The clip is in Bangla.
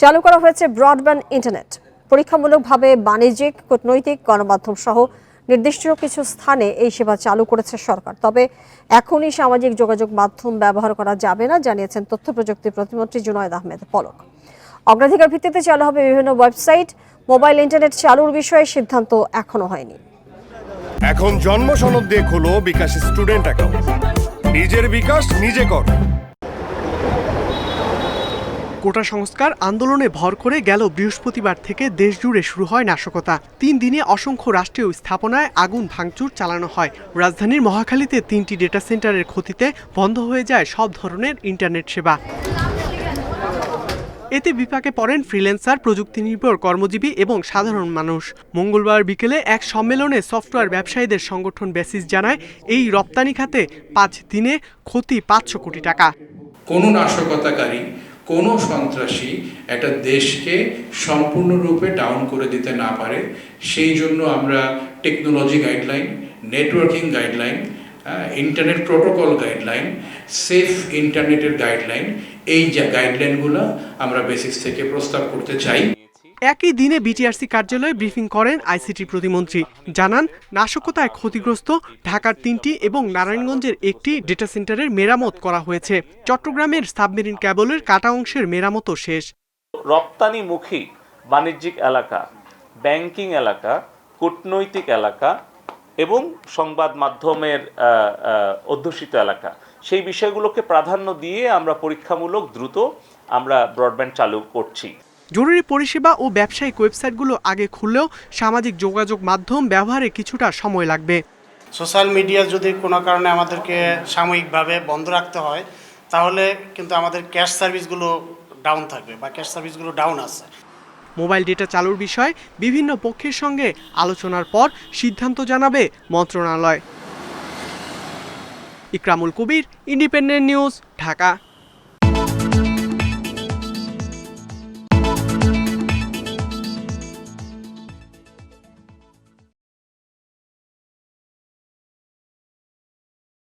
চালু করা হয়েছে ব্রডব্যান্ড ইন্টারনেট। পরীক্ষামূলকভাবে বাণিজ্যিক, কূটনৈতিক গণমাধ্যম সহ নির্দিষ্ট কিছু স্থানে এই সেবা চালু করেছে সরকার। তবে এখনই সামাজিক যোগাযোগ মাধ্যম ব্যবহার করা যাবে না, জানিয়েছেন তথ্য প্রযুক্তি প্রতিমন্ত্রী জুনায়দ আহমেদ পলক। অগ্রাধিকার ভিত্তিতে চালু হবে বিভিন্ন ওয়েবসাইট। মোবাইল ইন্টারনেট চালুর বিষয়ে সিদ্ধান্ত এখনও হয়নি। এখন জন্ম সনদ দিয়ে খোলো বিকাশ স্টুডেন্ট অ্যাকাউন্ট। নিজের বিকাশ নিজে কর। কোটা সংস্কার আন্দোলনে ভর করে গেল বৃহস্পতিবার থেকে দেশজুড়ে শুরু হয় নাশকতা। তিন দিনে অসংখ্য রাষ্ট্রীয় স্থাপনায় আগুন ভাঙচুর চালানো হয়। রাজধানীর মহাখালীতে তিনটি ডেটা সেন্টারের ক্ষতিতে বন্ধ হয়ে যায় সব ধরনের ইন্টারনেট সেবা। এতে বিপাকে পড়েন ফ্রিল্যান্সার প্রযুক্তি নির্ভর কর্মজীবী এবং সাধারণ মানুষ। মঙ্গলবার বিকেলে এক সম্মেলনে সফটওয়্যার ব্যবসায়ীদের সংগঠন বেসিস জানায়, এই রপ্তানি খাতে পাঁচ দিনে ক্ষতি পাঁচশো কোটি টাকা। কোনো নাশকতাকারী কোনো সন্ত্রাসী একটা দেশকে সম্পূর্ণরূপে ডাউন করে দিতে না পারে। সেই জন্য আমরা technology guideline networking guideline internet protocol guideline safe ইন্টারনেটের গাইডলাইন এই যা গাইডলাইনগুলো আমরা বেসিক্স থেকে প্রস্তাব করতে চাই। একই দিনে বিটিআরসি কার্যালয়ে ব্রিফিং করেন আইসিটি প্রতিমন্ত্রী। জানান, নাশকতায় ক্ষতিগ্রস্ত ঢাকার তিনটি এবং নারায়ণগঞ্জের একটি ডেটা সেন্টারের মেরামত করা হয়েছে। চট্টগ্রামের সাবমেরিন ক্যাবলের কাটা অংশের মেরামতও শেষ। রপ্তানিমুখী বাণিজ্যিক এলাকা, ব্যাংকিং এলাকা, কূটনৈতিক এলাকা এবং সংবাদ মাধ্যমের অধ্যুষিত এলাকা। সেই বিষয়গুলোকে প্রাধান্য দিয়ে আমরা পরীক্ষামূলক দ্রুত আমরা ব্রডব্যান্ড চালু করছি। জরুরি পরিষেবা ও ব্যবসায়িক ওয়েবসাইটগুলো আগে খুললেও সামাজিক যোগাযোগ মাধ্যম ব্যবহারে কিছুটা সময় লাগবে। সোশ্যাল মিডিয়া যদি কোনো কারণে আমাদেরকে সাময়িকভাবে বন্ধ রাখতে হয় তাহলে কিন্তু আমাদের ক্যাশ সার্ভিসগুলো ডাউন থাকবে বা ক্যাশ সার্ভিসগুলো ডাউন আছে। মোবাইল ডেটা চালুর বিষয়ে বিভিন্ন পক্ষের সঙ্গে আলোচনার পর সিদ্ধান্ত জানাবে মন্ত্রণালয়। Ikramul Kabir independent news Dhaka.